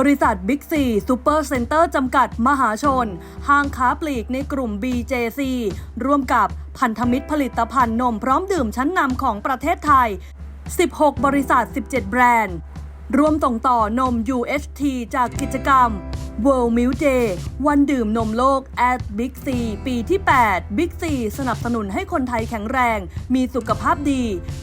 บริษัทบิ๊กซีซูเปอร์เซ็นเตอร์จำกัดมหาชน ห้างค้าปลีกในกลุ่ม BJC ร่วมกับพันธมิตรผลิตภัณฑ์นมพร้อมดื่มชั้นนำของประเทศไทย 16 บริษัท 17 แบรนด์รวมส่งต่อนม UHT จากกิจกรรม World Milk Day วันดื่มนมโลก at Big C ปีที่ 8 Big C สนับสนุนให้คนไทยแข็งแรง มีสุขภาพดี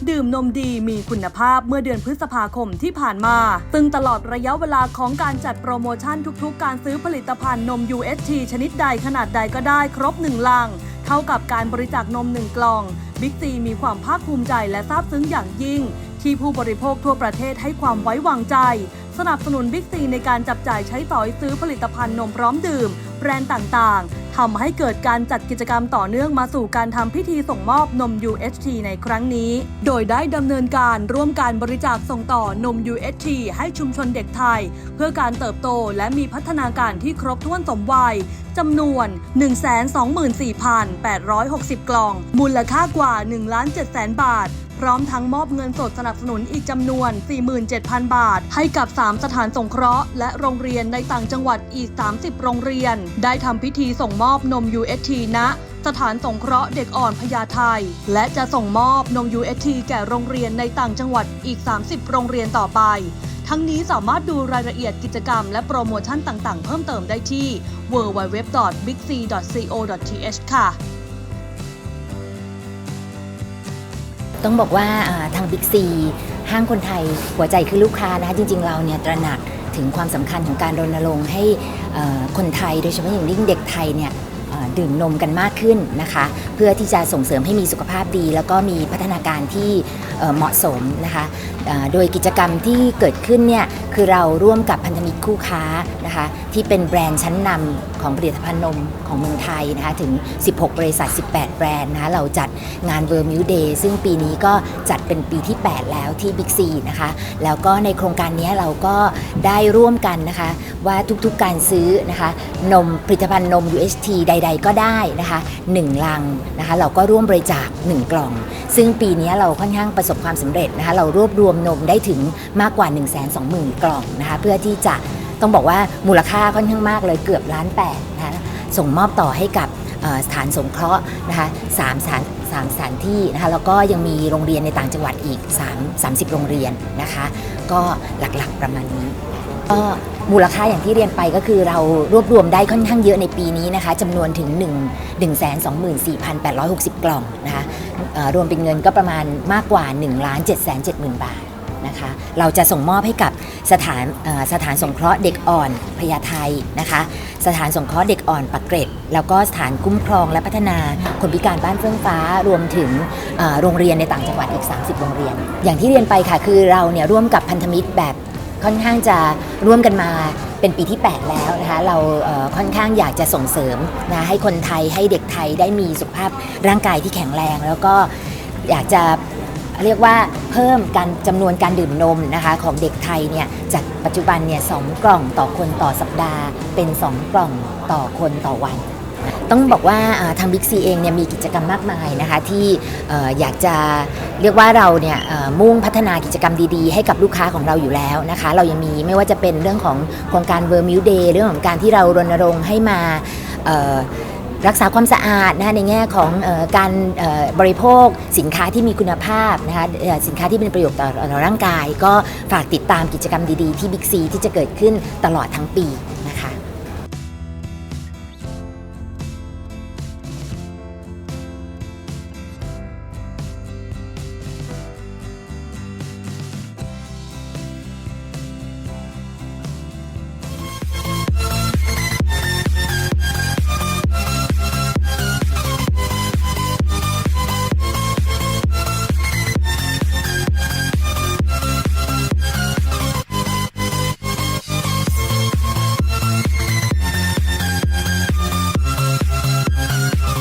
ดื่มนมดีมีคุณภาพเมื่อเดือนพฤษภาคมที่ผ่านมา ซึ่งตลอดระยะเวลาของการจัดโปรโมชั่นทุกๆ การซื้อผลิตภัณฑ์นม UHT ชนิดใดขนาดใดก็ได้ครบ1ลัง เท่ากับการบริจาคนม1กล่องบิ๊กซีมีความภาคภูมิใจและซาบซึ้งอย่างยิ่ง ที่ผู้บริโภคทั่วประเทศให้ความไว้วางใจ สนับสนุนบิ๊กซีในการจับจ่ายใช้สอยซื้อผลิตภัณฑ์นมพร้อมดื่ม แบรนด์ต่างๆทำให้เกิดการจัดกิจกรรมต่อเนื่องมาสู่การทำพิธีส่งมอบนม UHT ในครั้งนี้ โดยได้ดำเนินการร่วมการบริจาคส่งต่อนม UHT ให้ชุมชนเด็กไทย เพื่อการเติบโตและมีพัฒนาการที่ครบถ้วนสมวัยจำนวน 124,860 กล่อง มูลค่ากว่า1ล้าน7แสนบาท ร้อมทั้งมอบเงินสดสนับสนุนอีกจำนวน 47,000 บาท ให้กับ 3 สถานสงเคราะห์และโรงเรียนในต่างจังหวัดอีก 30 โรงเรียน ได้ทำพิธีส่งมอบนม UST ณสถานสงเคราะห์เด็กอ่อนพญาไทและจะส่งมอบนม UST แก่โรงเรียนในต่างจังหวัดอีก 30 โรงเรียนต่อไป ทั้งนี้สามารถดูรายละเอียดกิจกรรมและโปรโมชั่นต่างๆ เพิ่มเติมได้ที่ www.bigc.co.th ค่ะ ต้องบอกว่าทางบิ๊กซีห้างคนไทยหัวใจคือลูกค้านะคะจริง ๆ เราเนี่ยตระหนักถึงความสำคัญของการรณรงค์ให้คนไทยโดยเฉพาะอย่างยิ่งเด็กไทยเนี่ยดื่มนมกันมากขึ้นนะคะ เพื่อที่จะส่งเสริมให้มีสุขภาพดี แล้วก็มีพัฒนาการที่เหมาะสมนะคะโดยกิจกรรมที่เกิดขึ้นเนี่ย คือเราร่วมกับพันธมิตรคู่ค้านะคะที่เป็นแบรนด์ชั้นนำของผลิตภัณฑ์นมของเมืองไทยนะคะถึง 16 บริษัท 18 แบรนด์นะคะเราจัดงาน World Milk Day ซึ่งปีนี้ก็จัดเป็นปีที่ 8 แล้วที่ Big C นะคะแล้วก็ในโครงการนี้เราก็ได้ร่วมกันนะคะว่าทุกๆการซื้อนะคะนมผลิตภัณฑ์นม UHT ใด ๆ ก็ได้นะคะ1ลังนะคะเราก็ร่วมบริจาค 1 กล่อง ซึ่งปีนี้เราค่อนข้างประสบความสำเร็จนะคะเรารวบรวมนมได้ถึงมากกว่า 1 2 0 0 0 0กล่องนะคะเพื่อที่จะต้องบอกว่ามูลค่าค่อนข้างมากเลยเกือบล้านแปดนะคะส่งมอบต่อให้กับสถานสงเคราะห์นะคะสามสถานสามสถานที่นะคะแล้วก็ยังมีโรงเรียนในต่างจังหวัดอีก 3 30 โรงเรียนนะคะ ก็หลักๆประมาณนี้ก็มูลค่าอย่างที่เรียนไปก็คือเรารวบรวมได้ค่อนข้างเยอะในปีนี้นะคะจำนวนถึง 1 1 2 4 8 6 0 กล่องนะคะเอ่อรวมเป็นเงินก็ประมาณมากกว่า1ล้าน7 7 0 0 0 0 บาท นะคะ เราจะส่งมอบให้กับสถานสถานสงเคราะห์เด็กอ่อนพญาไทนะคะ สถานสงเคราะห์เด็กอ่อนปักเกร็ด แล้วก็สถานคุ้มครองและพัฒนาคนพิการบ้านเฟื่องฟ้ารวมถึงโรงเรียนในต่างจังหวัดอีก 30 โรงเรียน อย่างที่เรียนไปค่ะ คือเราเนี่ยร่วมกับพันธมิตรแบบค่อนข้างจะร่วมกันมาเป็นปีที่ 8 แล้วนะคะเราเค่อนข้างอยากจะส่งเสริมนะให้คนไทยให้เด็กไทยได้มีสุขภาพร่างกายที่แข็งแรง แล้วก็อยากจะ เรียกว่าเพิ่มการจำนวนการดื่มนมนะคะของเด็กไทยเนี่ยจากปัจจุบันเนี่ยสองกล่องต่อคนต่อสัปดาห์ เป็น 2 กล่องต่อคนต่อวัน ต้องบอกว่าทางบิ๊กซีเองเนี่ยมีกิจกรรมมากมายนะคะที่อ่อยากจะเรียกว่าเราเนี่ยมุ่งพัฒนากิจกรรมดีๆ ให้กับลูกค้าของเราอยู่แล้วนะคะ เรายังมีไม่ว่าจะเป็นเรื่องของโครงการ w o r m i l Day เรื่องของการที่เรารณรงค์ให้มาเอ่อ รักษาความสะอาดนะคะในแง่ของออการออบริโภคสินค้าที่มีคุณภาพนะคะสินค้าที่เป็นประโยชน์ต่อร่างกาย ก็ฝากติดตามกิจกรรมดีๆที่บิ๊กซีที่จะเกิดขึ้นตลอดทั้งปีนะคะ